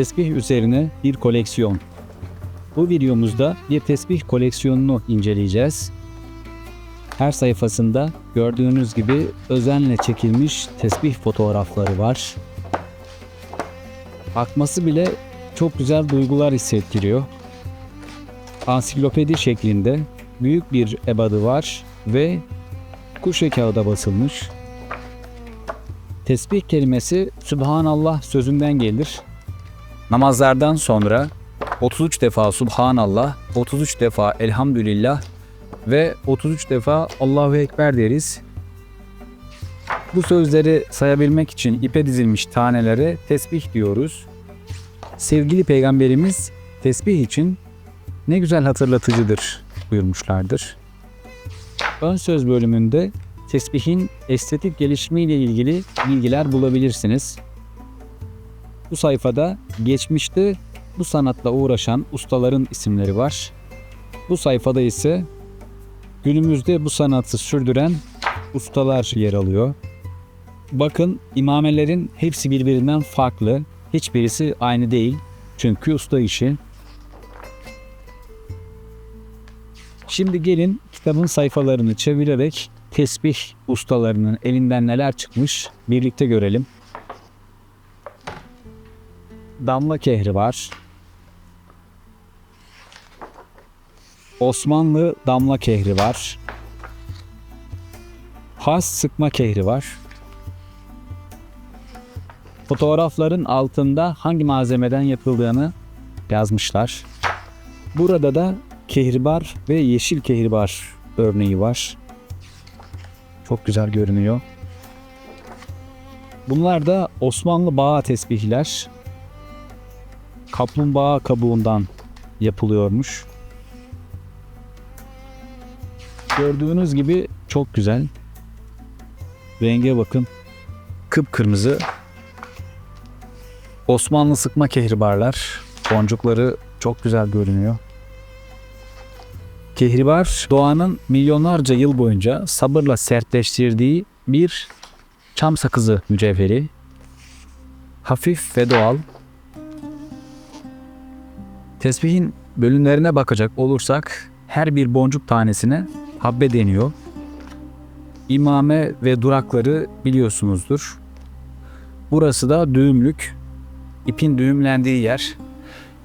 tesbih üzerine bir koleksiyon. Bu videomuzda bir tesbih koleksiyonunu inceleyeceğiz. Her sayfasında gördüğünüz gibi özenle çekilmiş tesbih fotoğrafları var. Bakması bile çok güzel duygular hissettiriyor. Ansiklopedi şeklinde büyük bir ebadı var ve kuşe kağıda basılmış. Tesbih kelimesi Sübhanallah sözünden gelir. Namazlardan sonra 33 defa Subhanallah, 33 defa Elhamdülillah ve 33 defa Allahu Ekber deriz. Bu sözleri sayabilmek için ipe dizilmiş tanelere tesbih diyoruz. Sevgili Peygamberimiz tesbih için ne güzel hatırlatıcıdır buyurmuşlardır. Ön söz bölümünde tesbihin estetik gelişimiyle ilgili bilgiler bulabilirsiniz. Bu sayfada geçmişte bu sanatla uğraşan ustaların isimleri var. Bu sayfada ise günümüzde bu sanatı sürdüren ustalar yer alıyor. Bakın imamelerin hepsi birbirinden farklı. Hiçbirisi aynı değil. Çünkü usta işi. Şimdi gelin kitabın sayfalarını çevirerek tesbih ustalarının elinden neler çıkmış birlikte görelim. Damla kehri var. Osmanlı damla kehri var. Has sıkma kehri var. Fotoğrafların altında hangi malzemeden yapıldığını yazmışlar. Burada da kehribar ve yeşil kehribar örneği var. Çok güzel görünüyor. Bunlar da Osmanlı bağ tesbihler. Kaplumbağa kabuğundan yapılıyormuş. Gördüğünüz gibi çok güzel. Renge bakın. Kıpkırmızı. Osmanlı sıkma kehribarlar. Boncukları çok güzel görünüyor. Kehribar doğanın milyonlarca yıl boyunca sabırla sertleştirdiği bir çam sakızı mücevheri. Hafif ve doğal. Tesbihin bölümlerine bakacak olursak her bir boncuk tanesine habbe deniyor. İmame ve durakları biliyorsunuzdur. Burası da düğümlük. ipin düğümlendiği yer.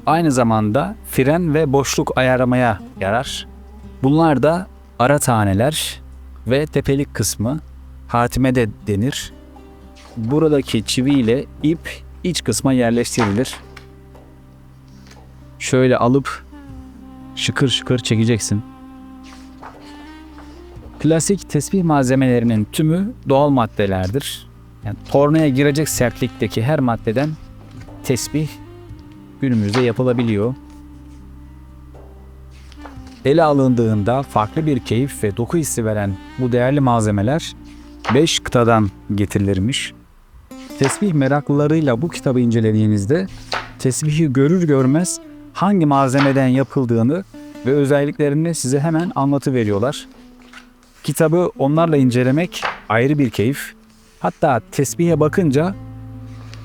Aynı zamanda fren ve boşluk ayarlamaya yarar. Bunlar da ara taneler ve tepelik kısmı hatime de denir. Buradaki çivi ile ip iç kısma yerleştirilir. Şöyle alıp şıkır şıkır çekeceksin. Klasik tesbih malzemelerinin tümü doğal maddelerdir. Yani tornaya girecek sertlikteki her maddeden tesbih günümüzde yapılabiliyor. Ele alındığında farklı bir keyif ve doku hissi veren bu değerli malzemeler 5 kıtadan getirilirmiş. Tesbih meraklılarıyla bu kitabı incelediğinizde tesbihi görür görmez hangi malzemeden yapıldığını ve özelliklerini size hemen anlatıveriyorlar. Kitabı onlarla incelemek ayrı bir keyif. Hatta tesbihe bakınca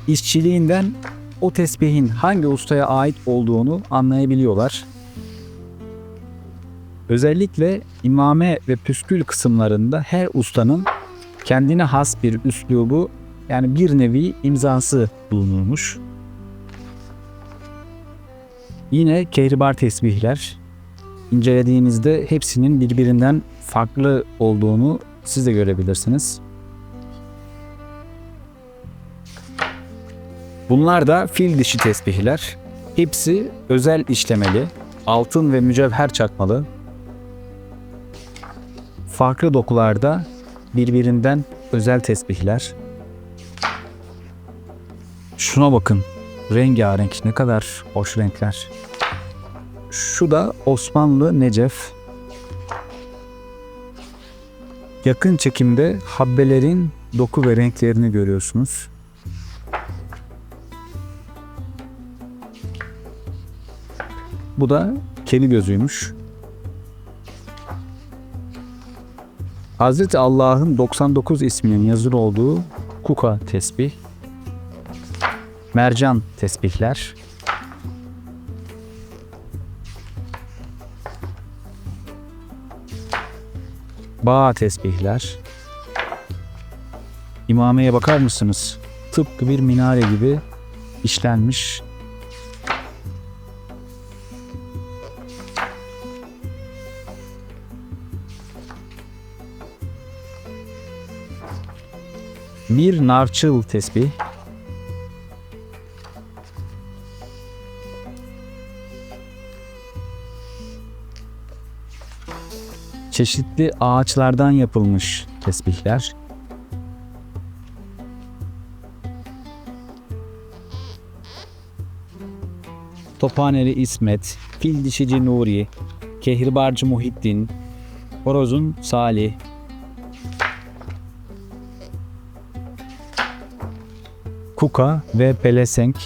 işçiliğinden o tesbihin hangi ustaya ait olduğunu anlayabiliyorlar. Özellikle imame ve püskül kısımlarında her ustanın kendine has bir üslubu yani bir nevi imzası bulunurmuş. Yine kehribar tesbihler incelediğinizde hepsinin birbirinden farklı olduğunu siz de görebilirsiniz. Bunlar da fil dişi tesbihler. Hepsi özel işlemeli, altın ve mücevher çakmalı. Farklı dokularda birbirinden özel tesbihler. Şuna bakın. Rengarenk ne kadar hoş renkler. Şu da Osmanlı Necef. Yakın çekimde habbelerin doku ve renklerini görüyorsunuz. Bu da kedi gözüymüş. Hazreti Allah'ın 99 isminin yazılı olduğu kuka tesbih. Mercan tesbihler. Bağ tesbihler. İmameye bakar mısınız? Tıpkı bir minare gibi işlenmiş. Bir narçıl tesbih. Çeşitli ağaçlardan yapılmış tesbihler. Tophaneli İsmet, Fil Dişici Nuri, Kehribarcı Muhittin, Horozun Salih, Kuka ve pelesenk.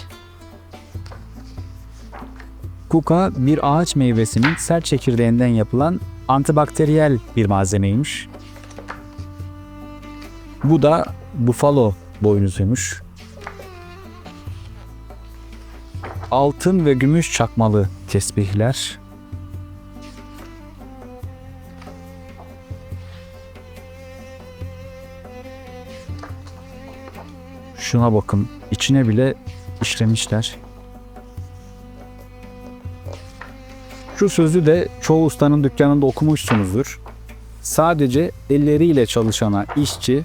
Kuka bir ağaç meyvesinin sert çekirdeğinden yapılan antibakteriyel bir malzemeymiş. Bu da bufalo boynuzuymuş. Altın ve gümüş çakmalı tesbihler. Şuna bakın. içine bile işlemişler. Şu sözü de çoğu ustanın dükkanında okumuşsunuzdur. Sadece elleriyle çalışana işçi,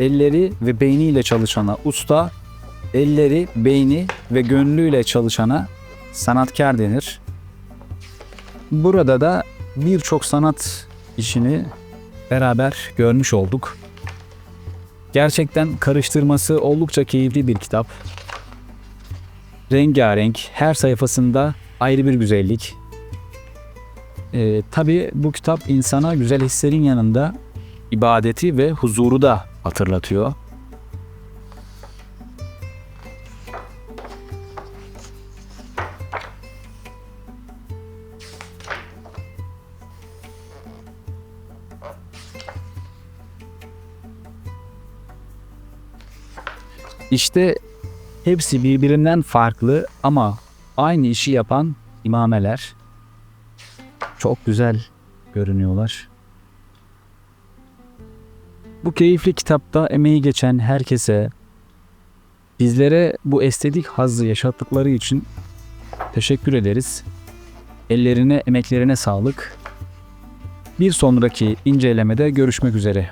elleri ve beyniyle çalışana usta, elleri, beyni ve gönlüyle çalışana sanatkar denir. Burada da birçok sanat işini beraber görmüş olduk. Gerçekten karıştırması oldukça keyifli bir kitap. Rengarenk, her sayfasında ayrı bir güzellik. Ee, Tabi bu kitap insana güzel hislerin yanında ibadeti ve huzuru da hatırlatıyor. İşte hepsi birbirinden farklı ama aynı işi yapan imameler. Çok güzel görünüyorlar. Bu keyifli kitapta emeği geçen herkese, bizlere bu estetik hazzı yaşattıkları için teşekkür ederiz. Ellerine, emeklerine sağlık. Bir sonraki incelemede görüşmek üzere.